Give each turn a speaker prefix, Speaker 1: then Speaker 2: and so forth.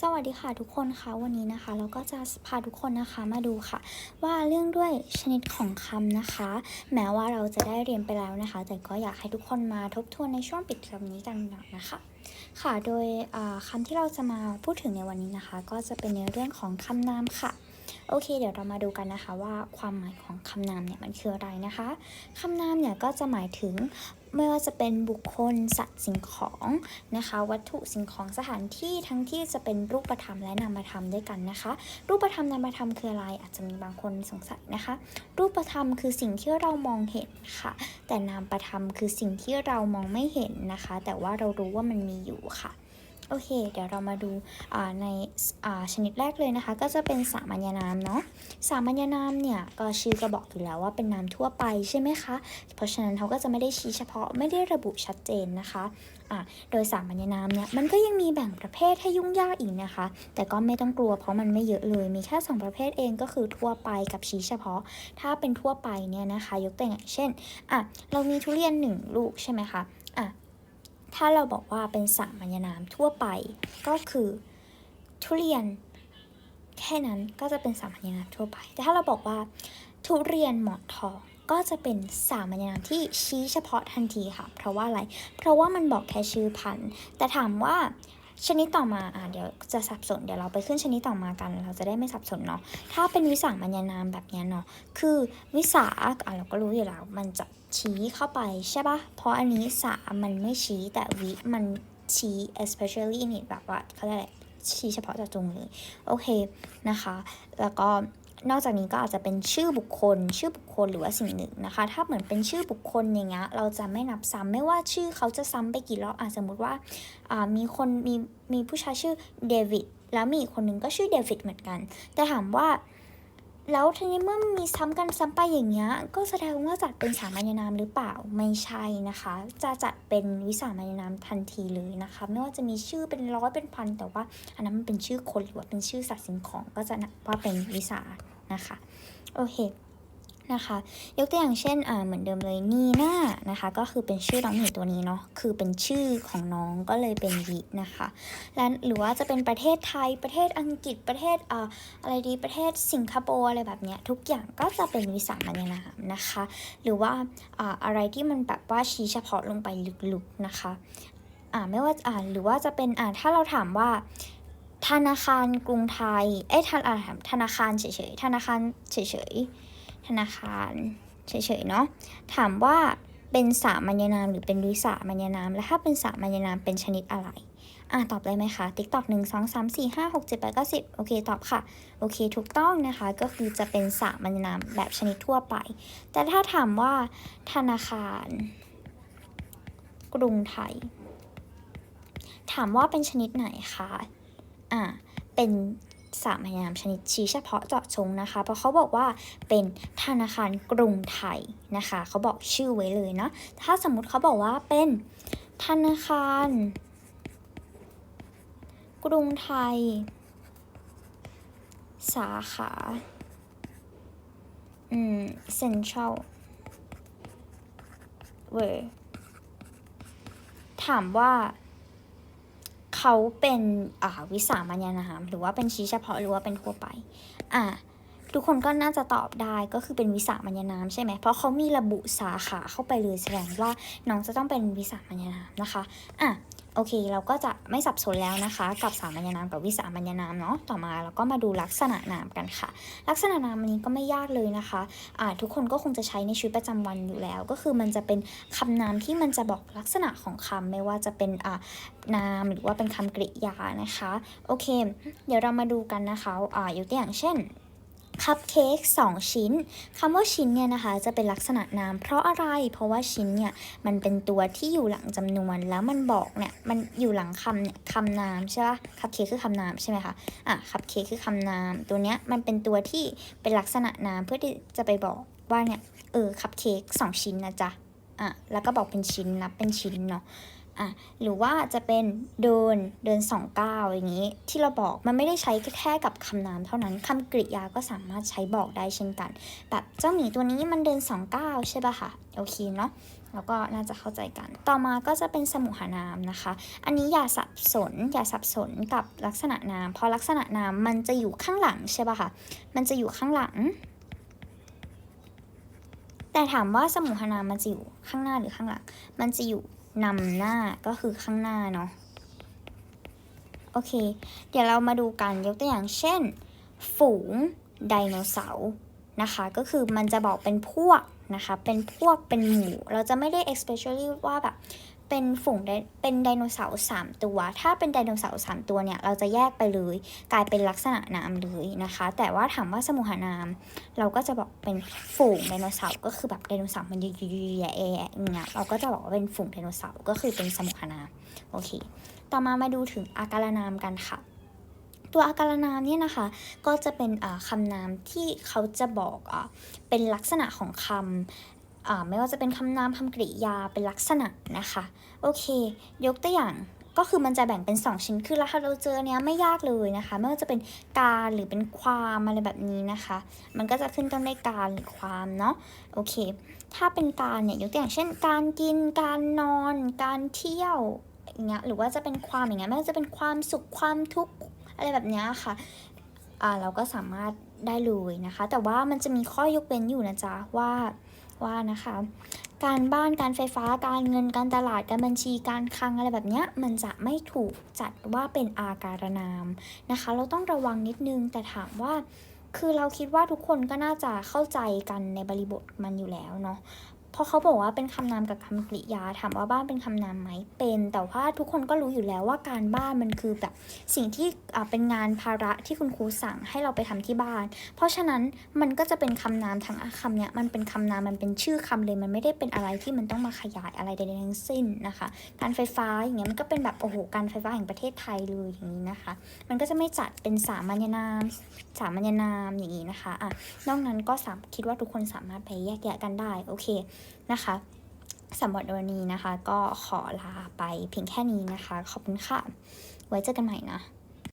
Speaker 1: สวัสดีค่ะทุกคนคะวันนี้นะคะ เราก็จะพาทุกคนนะคะมาดูค่ะ ว่าเรื่องด้วยชนิดของคำนะคะ แม้ว่าเราจะได้เรียนไปแล้วนะคะ แต่ก็อยากให้ทุกคนมาทบทวนในช่วงปิดเทอมนี้กันหน่อยนะคะ ค่ะโดยอ่าคำที่เราจะมาพูดถึงในวันนี้นะคะ ก็จะเป็นในเรื่องของคำนามค่ะโอเค เดี๋ยวเรามาดูกันนะคะว่าความหมายของคำนามเนี่ยมันคืออะไรนะคะคำนามเนี่ยก็จะหมายถึง ไม่ว่าจะเป็นบุคคลสัตว์สิ่งของนะคะ วัตถุสิ่งของสถานที่ทั้งที่จะเป็นรูปธรรมและนามธรรมด้วยกันนะคะ รูปธรรมนามธรรมคืออะไรอาจจะมีบางคนสงสัยนะคะ รูปธรรมคือสิ่งที่เรามองเห็นค่ะ แต่นามธรรมคือสิ่งที่เรามองไม่เห็นนะคะ แต่ว่าเรารู้ว่ามันมีอยู่ค่ะ โอเค เดี๋ยวเรามาดูาในาชนิดแรกเลยนะคะ ก็จะเป็นสามัญนามเนาะสามัญนามเนี่ยก็ชื่อก็บอกอยู่แล้วว่าเป็นนามทั่วไปใช่ไหมคะ เพราะฉะนั้นเขาก็จะไม่ได้ชี้เฉพาะไม่ได้ระบุชัดเจนนะคะะโดยสามัญนามเนี่ยมันก็ยังมีแบ่งประเภทให้ยุ่งยากอีกนะคะ แต่ก็ไม่ต้องกลัวเพราะมันไม่เยอะเลย มีแค่สองประเภทเองก็คือทั่วไปกับชี้เฉพาะ ถ้าเป็นทั่วไปเนี่ยนะคะ ยกตัวอย่างเช่นอะเรามีทุเรียนหนึ่งลูกใช่ไหมคะอะ ถ้าเราบอกว่าเป็นสามัญนามทั่วไป ก็คือทุเรียน แค่นั้นก็จะเป็นสามัญนามทั่วไป แต่ถ้าเราบอกว่าทุเรียนหมอนทองก็จะเป็นสามัญนามที่ชี้เฉพาะทันทีค่ะ เพราะว่าอะไร เพราะว่ามันบอกแค่ชื่อพันธุ์ แต่ถามว่า ชนิดต่อมาอะเดี๋ยวจะสับสนเดี๋ยวเราไปขึ้นชนิดต่อมากัน เราจะได้ไม่สับสนเนาะถ้าเป็นวิสามัญนามแบบเนี้ยเนาะคือวิสาอะเราก็รู้อยู่แล้วมันจะชี้เข้าไปใช่ปะเพราะอันนี้สามันไม่ชี้แต่วิมันชี้ especially นี่แบบว่าเขาเรียกอะไรชี้เฉพาะเจาะจงเลย โอเคนะคะ แล้วก็ นอกจากนี้ก็อาจจะเป็นชื่อบุคคล ชื่อบุคคลหรือว่าสิ่งหนึ่งนะคะ ถ้าเหมือนเป็นชื่อบุคคลอย่างเงี้ยเราจะไม่นับซ้ำไม่ว่าชื่อเขาจะซ้ำไปกี่รอบอะสมมติว่าอ่ามีคนมีมีผู้ชายชื่อเดวิดแล้วมีอีกคนหนึ่งก็ชื่อเดวิดเหมือนกัน แต่ถามว่าแล้วทีนี้เมื่อมีซ้ำกันซ้ำไปอย่างเงี้ย ก็แสดงว่าจัดเป็นสามัญนามหรือเปล่าไม่ใช่นะคะ จะจัดเป็นวิสามัญนามทันทีเลยนะคะ ไม่ว่าจะมีชื่อเป็นร้อยเป็นพันแต่ว่า อันนั้นมันเป็นชื่อคนหรือว่าเป็นชื่อสัตว์สิ่งของก็จะนับว่าเป็นวิสา นะคะโอเคนะคะ ยกตัวอย่างเช่นอ่าเหมือนเดิมเลยนีน่านะคะ ก็คือเป็นชื่อน้องหมีตัวนี้เนาะคือเป็นชื่อของน้องก็เลยเป็นวินะคะ และหรือว่าจะเป็นประเทศไทยประเทศอังกฤษประเทศอ่าอะไรดีประเทศสิงคโปร์อะไรแบบเนี้ยทุกอย่างก็จะเป็นวิสามัญนามนะคะ หรือว่าอ่าอะไรที่มันแบบว่าชี้เฉพาะลงไปลึกๆนะคะอ่าไม่ว่าอ่าหรือว่าจะเป็นอ่าถ้าเราถามว่า ธนาคารกรุงไทย เอ้ยธนาอ่าธนาคารเฉยๆ ธนาคารเฉยๆ ธนาคารเฉยๆ เนาะ ถามว่าเป็นสามัญนามหรือเป็นวิสามัญนาม และถ้าเป็นสามัญนามเป็นชนิดอะไร อะตอบได้ไหมคะติ๊กตอกหนึ่งสองสามสี่ห้าหกเจ็ดแปดเก้าสิบโอเคตอบค่ะ โอเคถูกต้องนะคะ ก็คือจะเป็นสามัญนามแบบชนิดทั่วไป แต่ถ้าถามว่าธนาคาร กรุงไทย ถามว่าเป็นชนิดไหนคะ อ่าเป็นสามัญนามชนิดชี้เฉพาะเจาะจงนะคะ เพราะเขาบอกว่าเป็นธนาคารกรุงไทยนะคะ เขาบอกชื่อไว้เลยเนาะถ้าสมมุติเขาบอกว่าเป็นธนาคาร กรุงไทย สาขาอืมเซ็นทรัลเวอร์ถามว่า เขาเป็นอ่าวิสามัญนามหรือว่าเป็นชี้เฉพาะหรือว่าเป็นทั่วไป อะทุกคนก็น่าจะตอบได้ก็คือเป็นวิสามัญนามใช่ไหมเพราะเขามีระบุสาขาเข้าไปเลยแสดงว่าน้องจะต้องเป็นวิสามัญนามนะคะ อะ โอเค เราก็จะไม่สับสนแล้วนะคะ กับสามัญนามกับวิสามัญนามเนาะต่อมาเราก็มาดูลักษณะนามกันค่ะ ลักษณะนามอันนี้ก็ไม่ยากเลยนะคะอ่าทุกคนก็คงจะใช้ในชีวิตประจำวันอยู่แล้ว ก็คือมันจะเป็นคำนามที่มันจะบอกลักษณะของคำไม่ว่าจะเป็นนามหรือว่าเป็นคำกริยานะคะโอเค เดี๋ยวเรามาดูกันนะคะอ่ายกตัวอย่างเช่น คัพเค้ก2ชิ้นคำว่าชิ้นเนี่ยนะคะ จะเป็นลักษณะนามเพราะอะไร เพราะว่าชิ้นเนี่ยมันเป็นตัวที่อยู่หลังจำนวนแล้วมันบอกเนี่ยมันอยู่หลังคำเนี่ยคำนามใช่ปะคัพเค้กคือคำนามใช่ไหมคะอะคัพเค้กคือคำนาม ตัวเนี้ยมันเป็นตัวที่เป็นลักษณะนามเพื่อที่จะไปบอกว่าเนี่ยเออคัพเค้ก2ชิ้นนะจ๊ะอะแล้วก็บอกเป็นชิ้นนับเป็นชิ้นเนาะ อะหรือว่าจะเป็นเดินเดินสองก้าวอย่างนี้ ที่เราบอกมันไม่ได้ใช้แค่กับคำนามเท่านั้นคำกริยาก็สามารถใช้บอกได้เช่นกัน แบบเจ้าหมีตัวนี้มันเดินสองก้าวใช่ป่ะคะโอเคเนาะแล้วก็น่าจะเข้าใจกัน ต่อมาก็จะเป็นสมุหานามนะคะ อันนี้อย่าสับสน อย่าสับสนกับลักษณะนาม เพราะลักษณะนามมันจะอยู่ข้างหลังใช่ป่ะคะมันจะอยู่ข้างหลังแต่ถามว่าสมุหานามมันจะอยู่ข้างหน้าหรือข้างหลัง มันจะอยู่ นำหน้าก็คือข้างหน้าเนาะโอเค เดี๋ยวเรามาดูกันยกตัวอย่างเช่น ฝูงไดโนเสาร์นะคะ ก็คือมันจะบอกเป็นพวกนะคะ เป็นพวกเป็นหมู่ เราจะไม่ได้ especially ว่าแบบ เป็นฝูงเป็นไดโนเสาร์สามตัว ถ้าเป็นไดโนเสาร์สามตัวเนี่ย เราจะแยกไปเลย กลายเป็นลักษณะนามเลยนะคะ แต่ว่าถามว่าสมุหานาม เราก็จะบอกเป็นฝูงไดโนเสาร์ก็คือแบบไดโนเสาร์มันเยอะๆแอะอย่างเงี้ยเราก็จะบอกว่าเป็นฝูงไดโนเสาร์ก็คือเป็นสมุหานามโอเค ต่อมามาดูถึงอาการนามกันค่ะตัวอาการนามเนี่ยนะคะก็จะเป็นคำนามที่เขาจะบอกอเป็นลักษณะของคำ ไม่ว่าจะเป็นคำนามคำกริยาเป็นลักษณะนะคะ โอเค ยกตัวอย่างก็คือมันจะแบ่งเป็น 2 ชิ้น คือแล้วถ้าเราเจอเนี้ยไม่ยากเลยนะคะ ไม่ว่าจะเป็นการหรือเป็นความอะไรแบบนี้นะคะ มันก็จะขึ้นต้นด้วยการหรือความเนาะ โอเค ถ้าเป็นการเนี่ยยกตัวอย่างเช่น การกิน การนอน การเที่ยวอย่างเงี้ย หรือว่าจะเป็นความอย่างเงี้ย ไม่ว่าจะเป็นความสุข ความทุกข์อะไรแบบเนี้ยค่ะ อ่าเราก็สามารถได้เลยนะคะ แต่ว่ามันจะมีข้อยกเว้นอยู่นะจ๊ะว่า ว่านะคะ การบ้านการไฟฟ้าการเงินการตลาดการบัญชีการคลังอะไรแบบนี้มันจะไม่ถูกจัดว่าเป็นอาการนามนะคะ เราต้องระวังนิดนึงแต่ถามว่าคือเราคิดว่าทุกคนก็น่าจะเข้าใจกันในบริบทมันอยู่แล้วเนาะ พราะเขาบอกว่าเป็นคำนามกับคำกริยาถามว่าบ้านเป็นคำนามไหมเป็น แต่ว่าทุกคนก็รู้อยู่แล้วว่าการบ้านมันคือแบบสิ่งที่เป็นงานภาระที่คุณครูสั่งให้เราไปทำที่บ้าน เพราะฉะนั้นมันก็จะเป็นคำนามทั้งคำเนี้ยมันเป็นคำนามมันเป็นชื่อคำเลยมันไม่ได้เป็นอะไรที่มันต้องมาขยายอะไรใดๆทั้งสิ้นนะคะ การไฟฟ้าอย่างเงี้ยมันก็เป็นแบบโอ้โหการไฟฟ้าแห่งประเทศไทยเลยอย่างนี้นะคะ มันก็จะไม่จัดเป็นสามัญนาม สามัญนามอย่างนี้นะคะอะนอกนั้นก็สามคิดว่าทุกคนสามารถไปแยกแยะกันได้โอเคนะคะสำหรับวันนี้นะคะ ก็ขอลาไปเพียงแค่นี้นะคะ ขอบคุณค่ะ ไว้เจอกันใหม่นะ